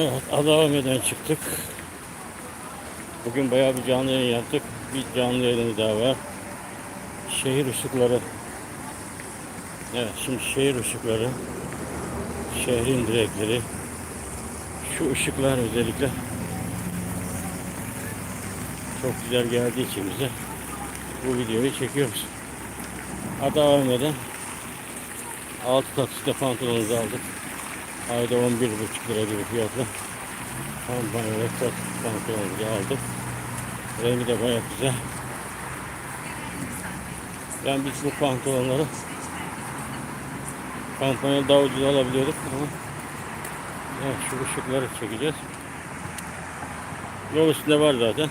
Evet, Adavame'den çıktık. Bugün bayağı bir canlı yayın yaptık. Bir canlı yayınımız daha var. Şehir ışıkları. Evet, şimdi şehir ışıkları. Şehrin direkleri. Şu ışıklar özellikle çok güzel geldiği için bize bu videoyu çekiyoruz. Adavame'den 6 taksite pantolonumuzu aldık. Ayda 11,5 lira gibi fiyatla kampanya kot pantolonumuzu aldık. Rengi de bayağı güzel. Ben biz bu pantolonları kampanya daha ucuz alabiliyorduk ama evet, şu ışıkları çekeceğiz. Yol üstünde var zaten.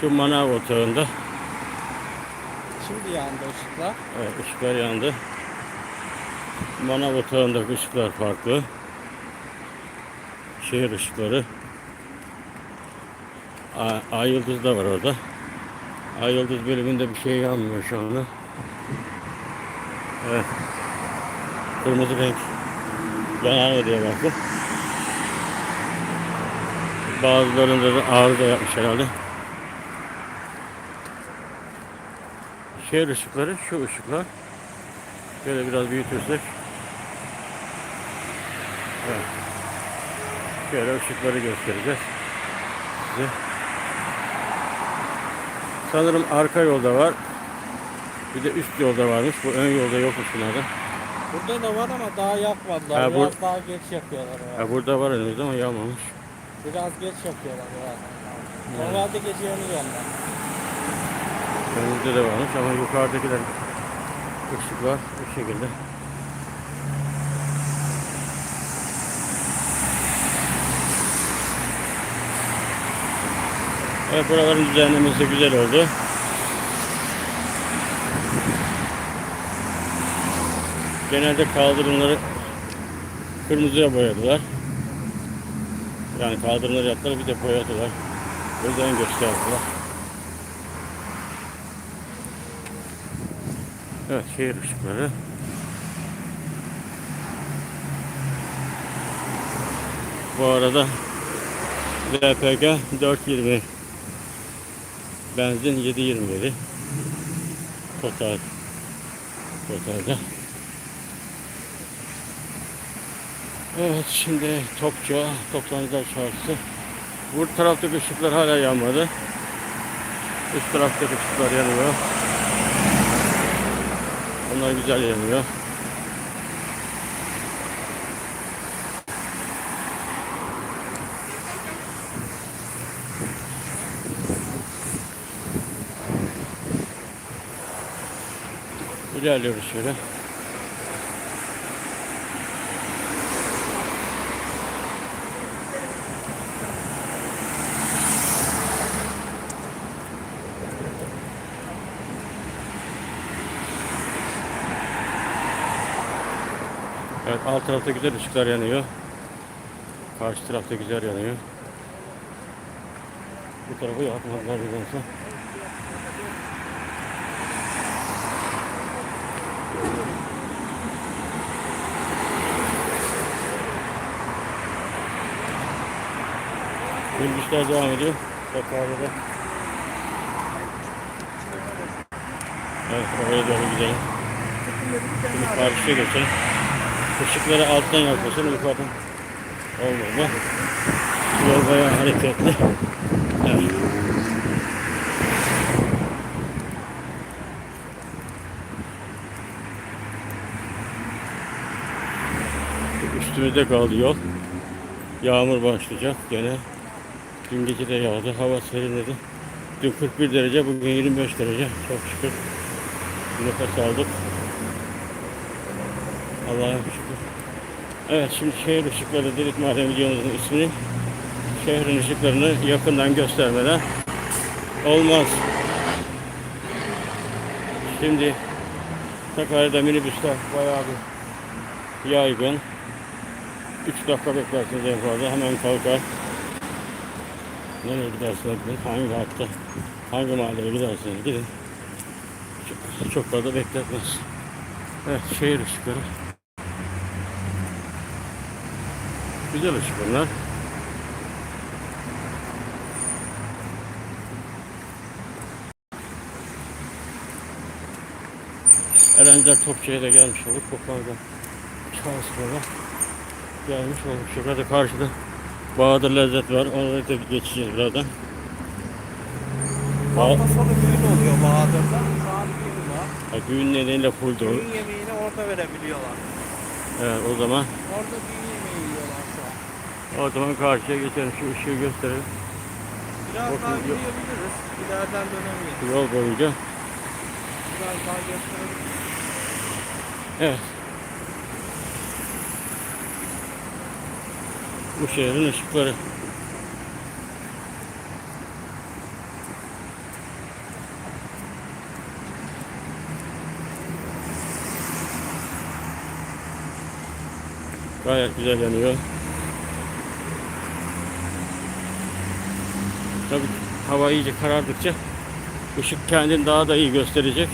Şu manav otağında Şimdi yandı ışıklar. evet, ışıklar yandı. Manav otağındaki ışıklar farklı. Şehir ışıkları. Ay, Ay yıldız da var orada. Ay yıldız bölümünde bir şey yanmıyor şu anda. Evet. Kırmızı renk yanar mı diye baktım. Bazılarında da arıza yapmış herhalde. Şehir ışıkları şu ışıklar. Şöyle biraz büyütürsek. Evet. Şöyle ışıkları göstereceğiz size. Sanırım arka yolda var. Bir de üst yolda varmış. Bu ön yolda yokmuş bunlarda. Burada da var ama daha yakmadılar. Ha, Biraz bur- daha geç yakıyorlar. herhalde. Ha, burada var önümüzde ama yanmamış. Biraz geç yakıyorlar. Biraz. Normalde gece yanıyor onlar. Önümüzde de varmış ama yukarıdakiler ışıklar bu şekilde. Evet buraların düzenlemesi güzel oldu. Genelde kaldırımları kırmızıya boyadılar. Yani kaldırımları yaptılar bir de boyadılar. Özen gösterdiler. Evet şehir ışıkları. Bu arada LPG 420 benzin 7.27 total totalde. Evet şimdi Topçu Toptancılar Çarşısı. Bu taraftaki ışıklar hala yanmadı. Üst taraftaki ışıklar yanıyor. Onlar güzel yanıyor. İlerliyoruz şöyle. Evet alt tarafta güzel ışıklar yanıyor. Karşı tarafta güzel yanıyor. Bu tarafı yakmadılar nedense. Bilgisayar devam ediyor. Sakarya'da. Evet oraya doğru gidelim. Şimdi karşıya geçelim. Işıkları alttan yakmasın yukarıdan olmadı. Yol bayağı hareketli. Evet. Üstümüzde kaldı yol. Yağmur başlayacak gene. Dün gece de yağdı. Hava serinledi. Dün 41 derece, bugün 25 derece. Çok şükür. Nefes aldık. Allah'a şükür. Evet şimdi şehir ışıkları dedik madem videomuzun ismini. Şehrin ışıklarını yakından göstermeden olmaz. Şimdi Sakarya'da minibüsler bayağı bir yaygın. 3 dakika beklersiniz en fazla hemen kalkar. Nereye giderseniz gidin, hangi hakta, hangi mahalleye giderseniz gidin. Çok, çok fazla bekletmez. Evet, şehir ışıkları. Güzel ışık bunlar. Erenler Topçu'ya da gelmiş olduk. Kopar'da Çağsır'a gelmiş olduk. Şurada karşıda Bahadır Lezzet var. Ona da geçeceğiz birazdan. Hafta sonu düğün oluyor Bahadır'da. Şu an düğün var. Ha, düğün nedeniyle full dolu. Düğün yemeğini orada verebiliyorlar. Evet o zaman Orada düğün yemeği yiyorlar şu an. o zaman karşıya geçelim. Şu ışığı gösterelim. Biraz Bakın, daha yok. gidebiliriz. İleriden dönemeyiz. Yol boyunca. Biraz daha gösterebiliriz. Evet. Bu şehrin ışıkları. Gayet güzel yanıyor. Tabii hava iyice karardıkça ışık kendini daha da iyi gösterecek.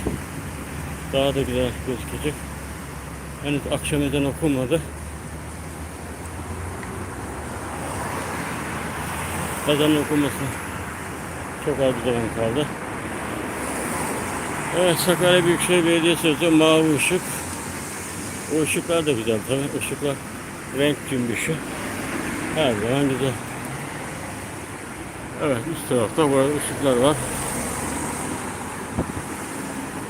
Daha da güzel gözükecek. Henüz akşam ezan okunmadı. Ezanın okunmasına çok az zaman kaldı. Evet Sakarya Büyükşehir Belediye Sözü mavi ışık. O ışıklar da güzel tabii. Işıklar renk cümbüşü. Her zaman güzel. Evet üst tarafta burada ışıklar var.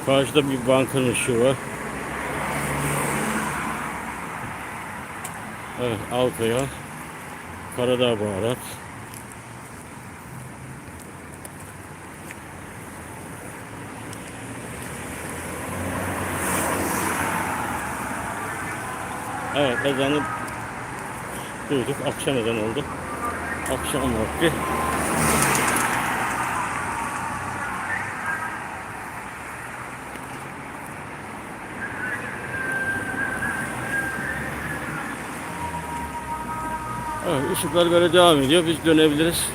Karşıda bir bankanın ışığı var. Evet Alkaya. Karadağ Baharat. Evet ezanı duyduk. Akşam ezanı oldu. Akşam vakti. Evet, ışıklar böyle devam ediyor. Biz dönebiliriz.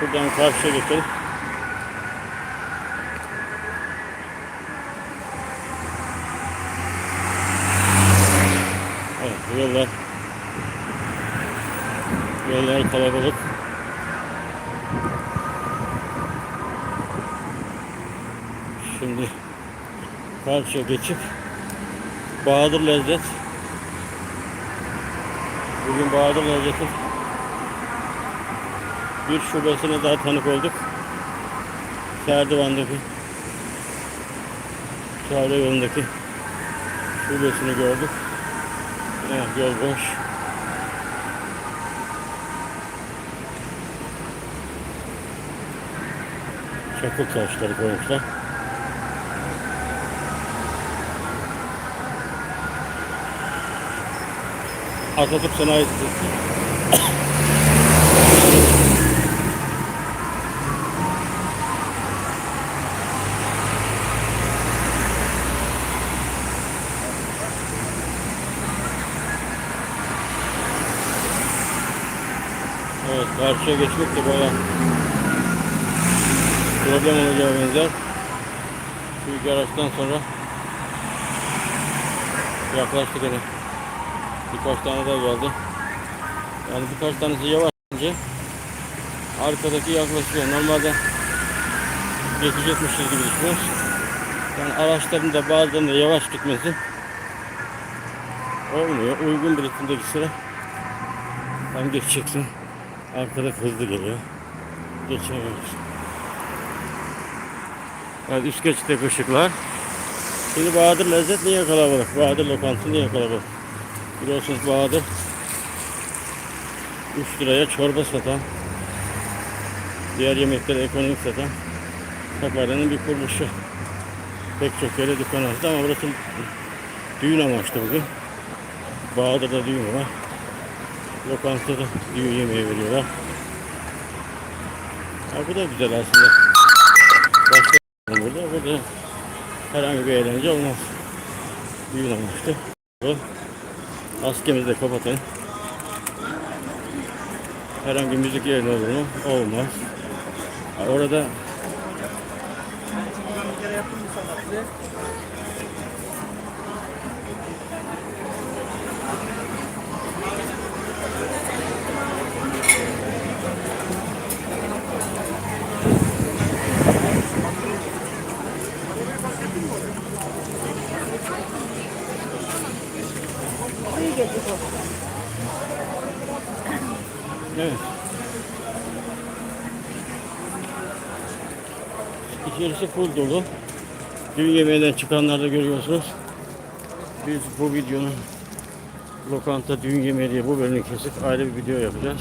Şuradan karşıya geçelim. Yollar yollar kalabalık. Şimdi karşıya geçip Bahadır Lezzet Bugün Bahadır Lezzet'in bir şubesine daha tanık olduk. Serdivan'daki Çağrı yolundaki şubesini gördük. Evet, yol boş. Çakıl taşları koymuşlar. Atatürk Sanayi Sitesi. Evet, karşıya geçmek de bayağı problem olacağı benzer. Büyük araçtan sonra yaklaştık hele. Birkaç tane daha geldi. Yani birkaç tanesi yavaş önce arkadaki yaklaşıyor. Normalde geçecekmişiz gibi düşünüyoruz. Yani araçların da bazılarının da yavaş gitmesi olmuyor. Uygun bir ritimdeki sıra tam geçeceksin. Arkada hızlı geliyor. Geçemiyoruz. Evet üst geçitte ışıklar. Şimdi Bahadır Lezzet niye kalabalık? Bahadır Lokantası niye kalabalık? Biliyorsunuz Bahadır 3 liraya çorba satan, diğer yemekleri ekonomik satan Sakarya'nın bir kuruluşu. Pek çok yere dükkan açtı ama burası düğün amaçlı bugün. Bahadır'da düğün var. Lokantada düğün yemeği veriyorlar. Ha, bu da güzel aslında. Başka burada, burada herhangi bir eğlence olmaz. Düğün amaçlı. Bu. Maskemizi de kapatın. Herhangi müzik yerine olur mu? Olmaz. Ha, Orada Bir kere yapın mı sana size? gece bu. Evet. İçerisi full dolu. Düğün yemeğinden çıkanlar da görüyorsunuz. Biz bu videonun lokanta düğün yemeği diye bu bölümü kesip ayrı bir video yapacağız.